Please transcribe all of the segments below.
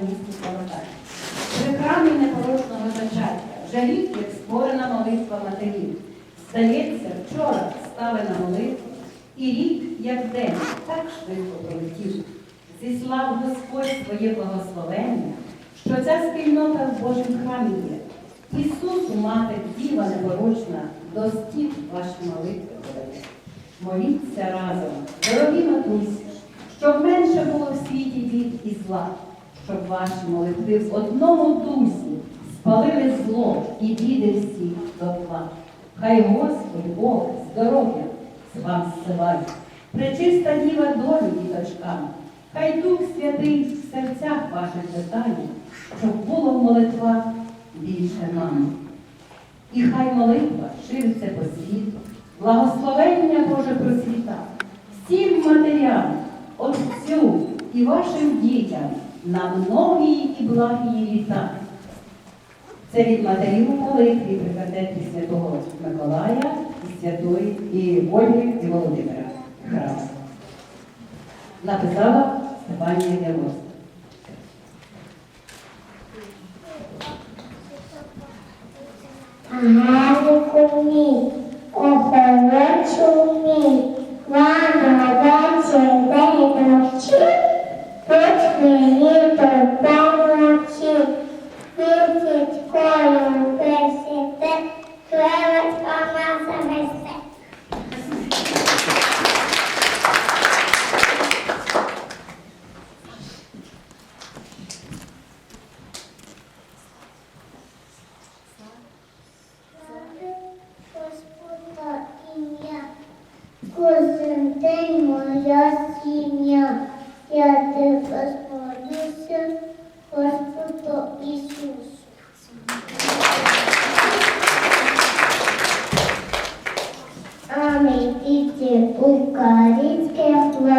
в місті. При храмі непорочного зачаття рік, як створена молитва матерів. Здається, вчора стали на молитву, і рік, як день, так швидко пролетів. Зіслав Господь своє благословення, що ця спільнота в Божому храмі є. Ісусу, мати, діва непорочна, до стін ваші молитви подає. Моліться разом, дорогі матусі, щоб менше було в світі бід і зла, щоб ваші молитви в одному дусі спалили зло і біди всі до тла. Хай Господь Бог здоров'я з вам зсилає, пречиста діва долю діточкам, хай Дух Святий в серцях ваших питає, щоб було в молитвах більше нам. І хай молитва шириться по світу, благословення Боже просвіта, всім матерям, Отцю і вашим дітям на многії і благі літа. Це від матерів у молитві при Святого Миколая і Святої і Ольги і Володимира Храм. Написала Степанія Дявоста. Гарику мій, охолочу мій, рано вечір день ночі, тут мені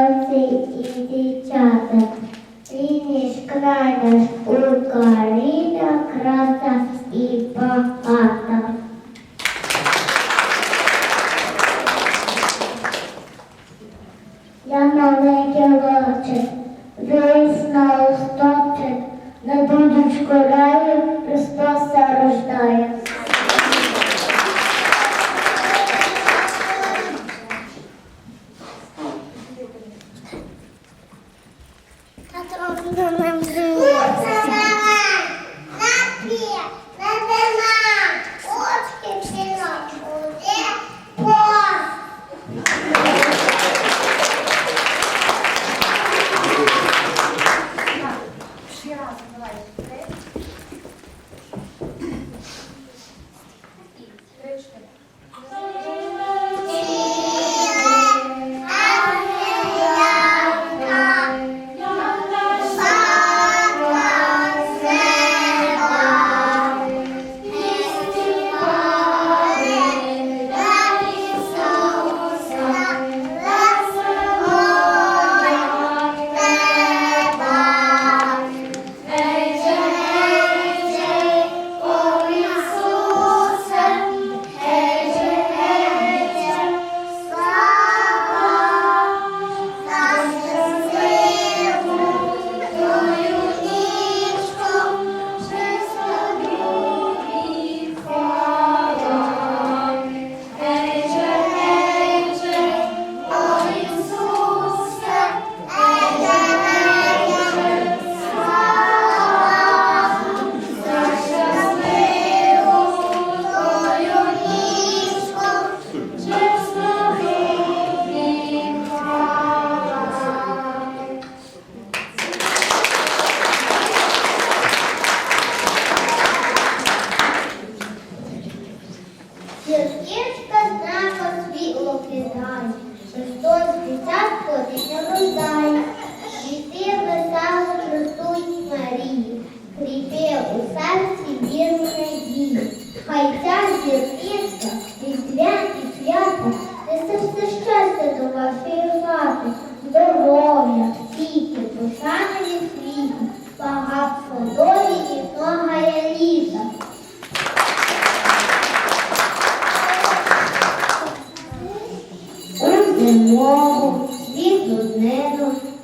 хлопці і дівчата. Ти ж Україна, краса і багата. ทำทำทำ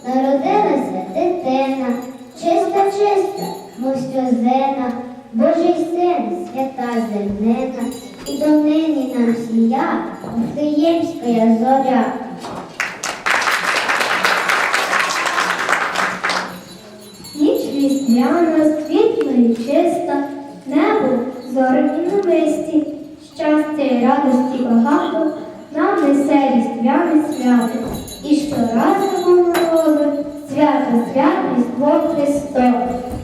なるほど на святість Бог Христос.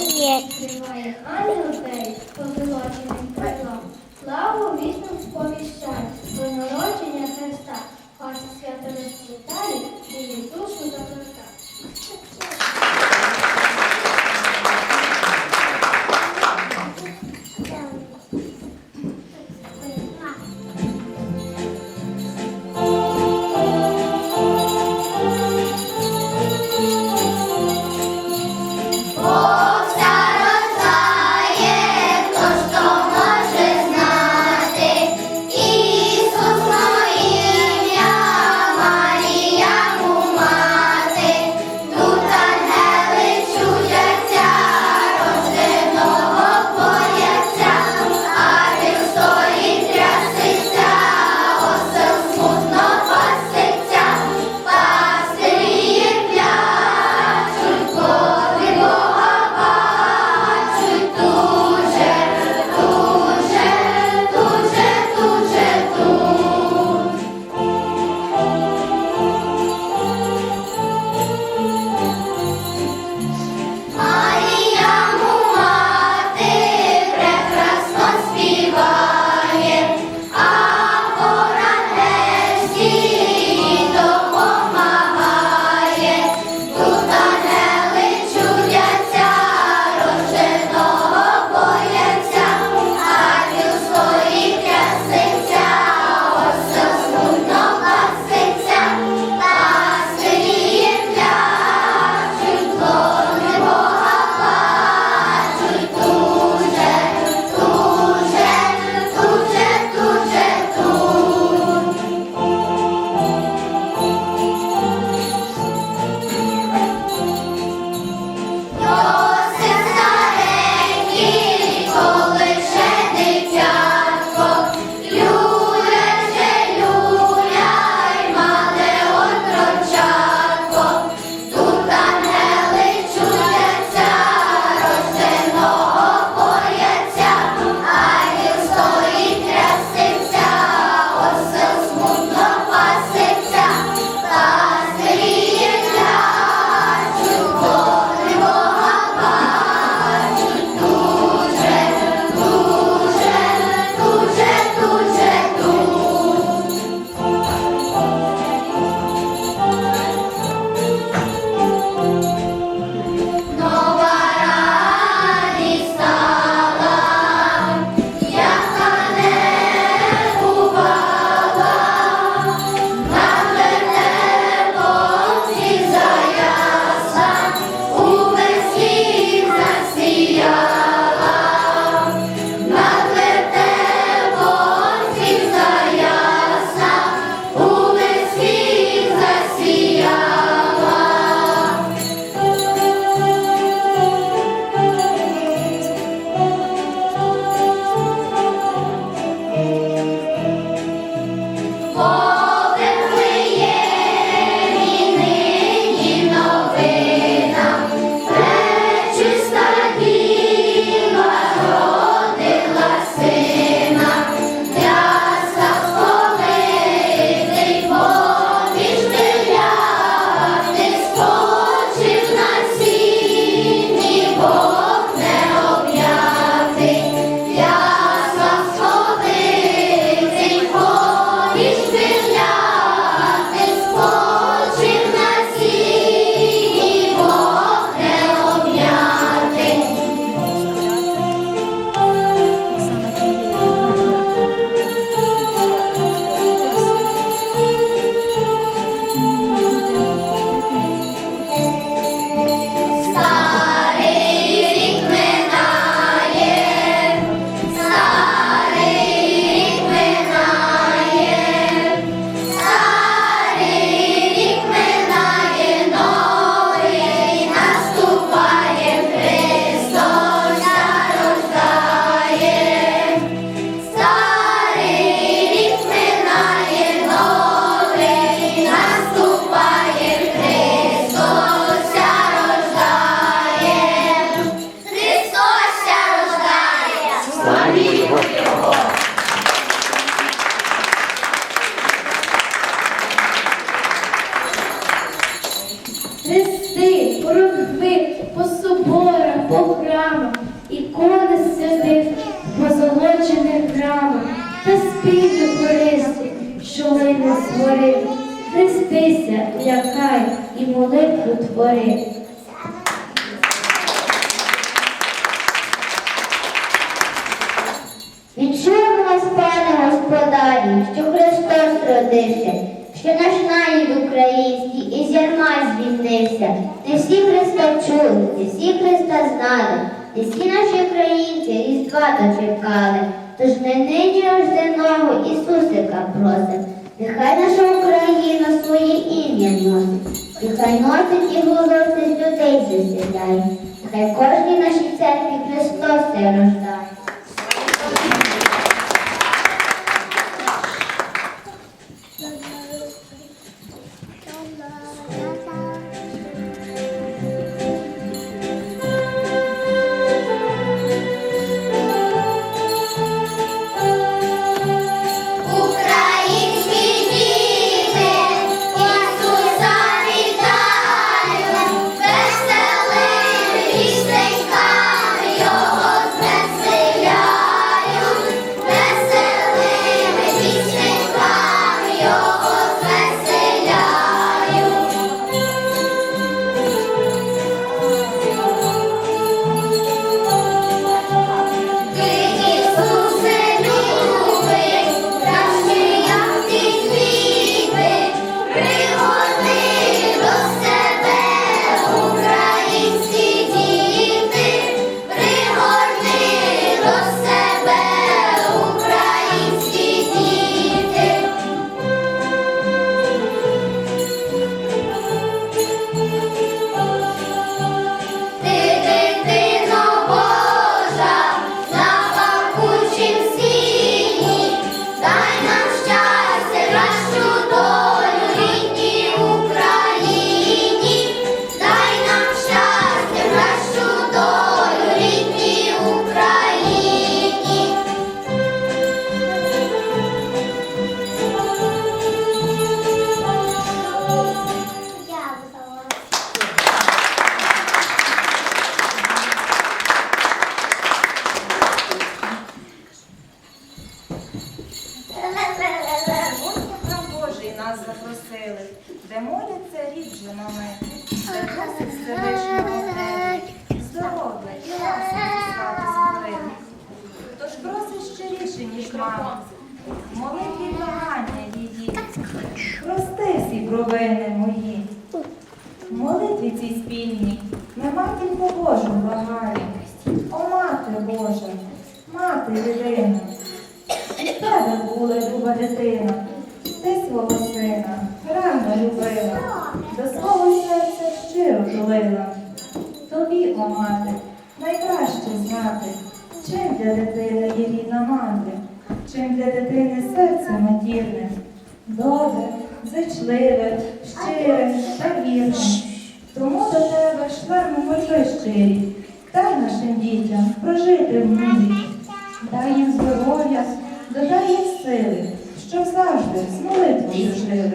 є. Тримає ангел перед позолоченим. Христос що наш наїд український із ярма звільнився. Не всі Христа чули, не всі Христа знали, не всі наші українці різдва дочекали. Тож ми нині рожденого Ісусика просим. Нехай наша Україна своє ім'я носить, нехай носить і голосить людей засідає, нехай кожній нашій церкві Христос рождає. Запросили, де моляться рід жінами, де просить Всевишнього тебе, здоров'я і ласки зіслати створили. Тож просить щиріше, ніж мама, молитві благання її, прости всі провини мої. Молитві цій спільній ми матінку Божу благаємо. О, мати Божа, мати єдина, тебе була люба дитина, ти свого сина рано любила, до свого серця щиро жулила. Тобі, о мати, найкраще знати, чим для дитини є рідна мати, чим для дитини серце матірне, добре, зичливе, щире та вірне. Тому до тебе шлемо мольби щирі, дай нашим дітям прожити в мирі. Дай їм здоров'я, додай їм сили, щоб завжди з молитвою жили.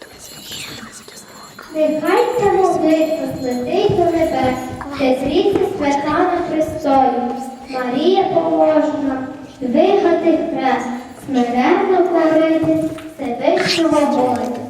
Дивись, я дивись, як я знімаю. Нехай ця молитва злетить до небес, де звідси свята на престолі. Марія поможе нам двигати хрест, смиренно корити Всевишнього Бога.